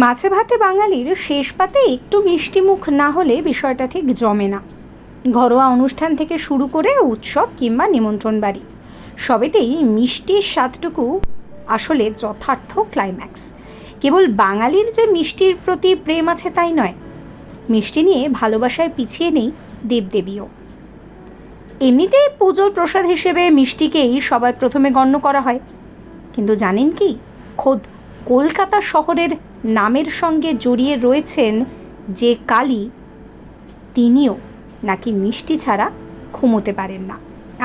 মাছে ভাতে বাঙালির শেষ পাতে একটু মিষ্টি মুখ না হলে বিষয়টা ঠিক জমে না। ঘরোয়া অনুষ্ঠান থেকে শুরু করে উৎসব কিংবা নিমন্ত্রণ বাড়ি। সবেতেই মিষ্টির স্বাদটুকু আসলে যথার্থ ক্লাইম্যাক্স কেবল বাঙালির যে মিষ্টির প্রতি প্রেম আছে তাই নয়। মিষ্টি নিয়ে ভালোবাসায় পিছিয়ে নেই দেবদেবীও। এমনিতেই পুজোর প্রসাদ হিসেবে মিষ্টিকেই সবার প্রথমে গণ্য করা হয়। কিন্তু জানেন কি? খোদ কলকাতা শহরের নামের সঙ্গে জড়িয়ে রয়েছেন যে কালী, তিনিও নাকি মিষ্টি ছাড়া ঘুমোতে পারেন না।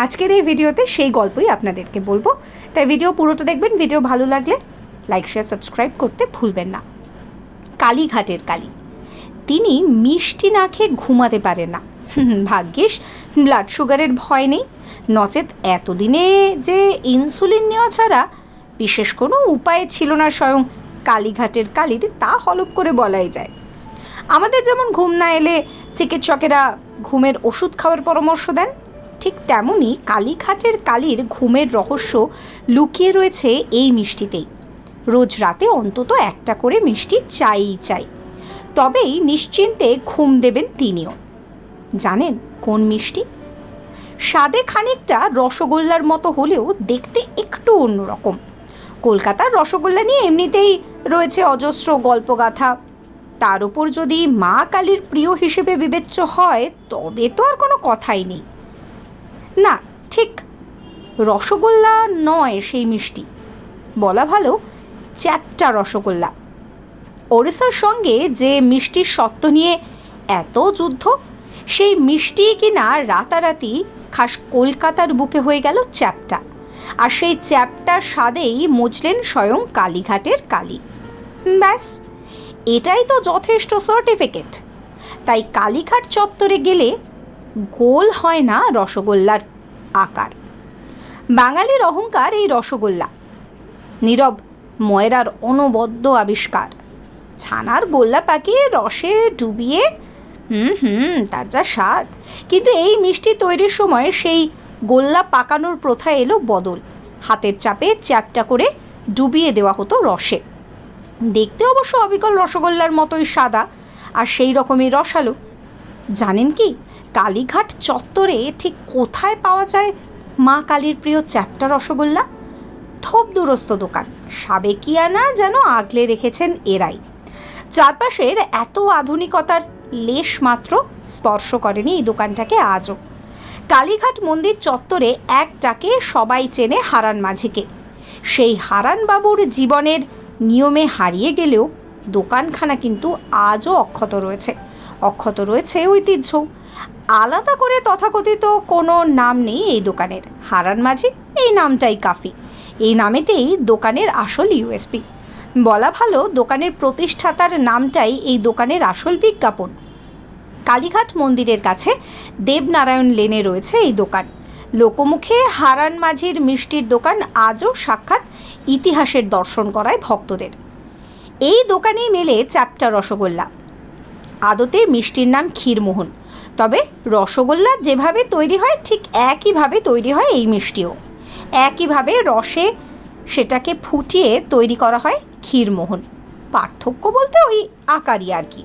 আজকের এই ভিডিওতে সেই গল্পই আপনাদেরকে বলব। তাই ভিডিও পুরোটা দেখবেন, ভিডিও ভালো লাগলে লাইক, শেয়ার, সাবস্ক্রাইব করতে ভুলবেন না। কালীঘাটের কালী, তিনি মিষ্টি না খেয়ে ঘুমাতে পারেন না। ভাগ্যিস ব্লাড সুগারের ভয় নেই। নচেত এতদিনে যে ইনসুলিন নেওয়া ছাড়া বিশেষ কোনো উপায় ছিল না স্বয়ং কালীঘাটের কালীর তা হলপ করে বলাই যায়। আমাদের যেমন ঘুম না এলে চিকিৎসকেরা ঘুমের ওষুধ খাওয়ার পরামর্শ দেন, ঠিক তেমনই কালীঘাটের কালীর ঘুমের রহস্য লুকিয়ে রয়েছে এই মিষ্টিতেই। রোজ রাতে অন্তত একটা করে মিষ্টি চাইই চাই। তবেই নিশ্চিন্তে ঘুম দেবেন তিনিও। জানেন কোন মিষ্টি? স্বাদে খানিকটা রসগোল্লার মতো হলেও দেখতে একটু অন্যরকম। কলকাতার রসগোল্লা নিয়ে এমনিতেই রয়েছে অজস্র গল্পগাথা। তার উপর যদি মা কালীর প্রিয় হিসেবে বিবেচ্য হয়, তবে তো আর কোনো কথাই নেই। না, ঠিক, রসগোল্লা নয় সেই মিষ্টি। বলা ভালো, চ্যাপটা রসগোল্লা। ওড়িশার সঙ্গে যে মিষ্টির সত্ত্ব নিয়ে এত যুদ্ধ, সেই মিষ্টি কিনা রাতারাতি খাস কলকাতার বুকে হয়ে গেল চ্যাপটা। আর সেই চ্যাপটা স্বাদেই মুজলেন স্বয়ং কালীঘাটের কালী। ব্যাস, এটাই তো যথেষ্ট সার্টিফিকেট তাই কালীঘাট চত্বরে গেলে গোল হয় না রসগোল্লার আকার। বাঙালির অহংকার এই রসগোল্লা। নীরব ময়রার অনবদ্য আবিষ্কার। ছানার গোল্লা পাকিয়ে রসে ডুবিয়ে, হুম হুম, তার যা স্বাদ। কিন্তু এই মিষ্টি তৈরির সময় সেই গোল্লা পাকানোর প্রথা এলো বদল। হাতের চাপে চ্যাপটা করে ডুবিয়ে দেওয়া হতো রসে। দেখতে অবশ্য অবিকল রসগোল্লার মতোই সাদা আর সেই রকমই রসালো। জানেন কি, কালীঘাট চত্বরে ঠিক কোথায় পাওয়া যায় মা কালীর প্রিয় চ্যাপটা রসগোল্লা? থোপ দূরস্থ দোকান। সাবেকিয়ানা যেন আগলে রেখেছেন এরাই। চারপাশের এত আধুনিকতার লেশ মাত্র স্পর্শ করেনি এই দোকানটাকে আজও। কালীঘাট মন্দির চত্বরে এক ডাকে সবাই চেনে হারান মাঝিকে। সেই হারান বাবুর জীবনের নিয়মে হারিয়ে গেলেও দোকানখানা কিন্তু আজও অক্ষত রয়েছে। অক্ষত রয়েছে ঐতিহ্য। আলাদা করে তথাকথিত কোনো নাম নেই এই দোকানের। হারান মাঝি এই নামটাই কাফি। এই নামেতেই দোকানের আসল ইউএসপি বলা ভালো, দোকানের প্রতিষ্ঠাতার নামটাই এই দোকানের আসল বিজ্ঞাপন। কালীঘাট মন্দিরের কাছে দেবনারায়ণ লেনে রয়েছে এই দোকান। লোকমুখে হারান মাঝির মিষ্টির দোকান আজও সাক্ষাৎ ইতিহাসের দর্শন করায় ভক্তদের। এই দোকানেই মেলে চ্যাপ্টা রসগোল্লা। আদতে মিষ্টির নাম ক্ষীরমোহন। তবে রসগোল্লা যেভাবে তৈরি হয়, ঠিক একইভাবে তৈরি হয় এই মিষ্টিও। একইভাবে রসে সেটাকে ফুটিয়ে তৈরি করা হয় ক্ষীরমোহন। পার্থক্য বলতে ওই আকারই আর কি।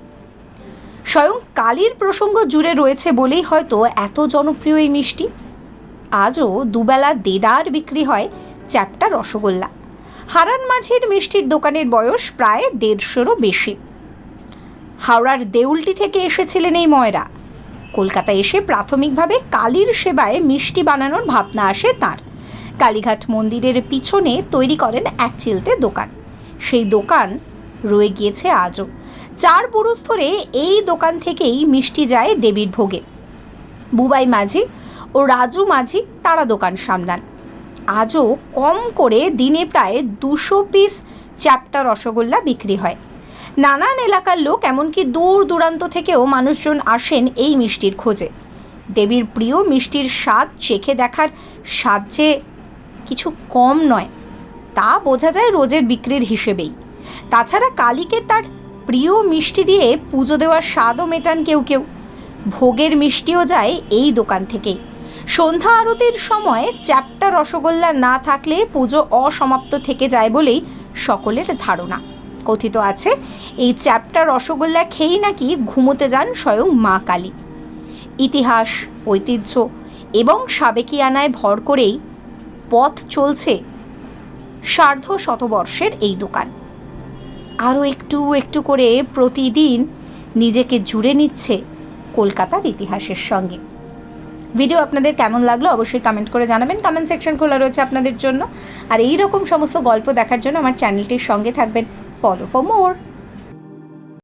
স্বয়ং কালীর প্রসঙ্গ জুড়ে রয়েছে বলেই হয়তো এত জনপ্রিয় এই মিষ্টি। আজও দুবেলা দেদার বিক্রি হয় চ্যাপটা রসগোল্লা। হারান মাঝির মিষ্টির দোকানের বয়স প্রায় দেড়শোরও বেশি। হাওড়ার দেউলটি থেকে এসেছিলেন এই ময়রা। কলকাতায় এসে প্রাথমিকভাবে কালীর সেবায় মিষ্টি বানানোর ভাবনা আসে তার। কালীঘাট মন্দিরের পিছনে তৈরি করেন এক চিলতে দোকান। সেই দোকান রয়ে গিয়েছে আজও। চার পুরুষ ধরে এই দোকান থেকেই মিষ্টি যায় দেবীর ভোগে। বুবাই মাঝি ও রাজু মাঝি তারা দোকান সামলান। আজও কম করে দিনে প্রায় দুশো পিস চ্যাপ্টা রসগোল্লা বিক্রি হয়। নানান এলাকার লোক এমনকি দূর দূরান্ত থেকেও মানুষজন আসেন এই মিষ্টির খোঁজে। দেবীর প্রিয় মিষ্টির স্বাদ চেখে দেখার স্বাদ যে কিছু কম নয়, তা বোঝা যায় রোজের বিক্রির হিসেবেই। তাছাড়া কালীকে তার প্রিয় মিষ্টি দিয়ে পুজো দেওয়ার স্বাদও মেটান কেউ কেউ। ভোগের মিষ্টিও যায় এই দোকান থেকেই সন্ধ্যা আরতির সময় চ্যাপ্টা রসগোল্লা না থাকলে পুজো অসমাপ্ত থেকে যায় বলেই সকলের ধারণা। কথিত আছে, এই চ্যাপ্টা রসগোল্লা খেয়েই নাকি ঘুমোতে যান স্বয়ং মা কালী। ইতিহাস, ঐতিহ্য এবং সাবেকিয়ানায় ভর করেই পথ চলছে সার্ধ শতবর্ষের এই দোকান। আরও একটু একটু করে প্রতিদিন নিজেকে জুড়ে নিচ্ছে কলকাতার ইতিহাসের সঙ্গে। ভিডিও আপনাদের কেমন লাগল অবশ্যই কমেন্ট করে জানাবেন। কমেন্ট সেকশন খোলা রয়েছে আপনাদের জন্য। আর এই রকম সমস্ত গল্প দেখার জন্য আমার চ্যানেলটির সঙ্গে থাকবেন। Follow for more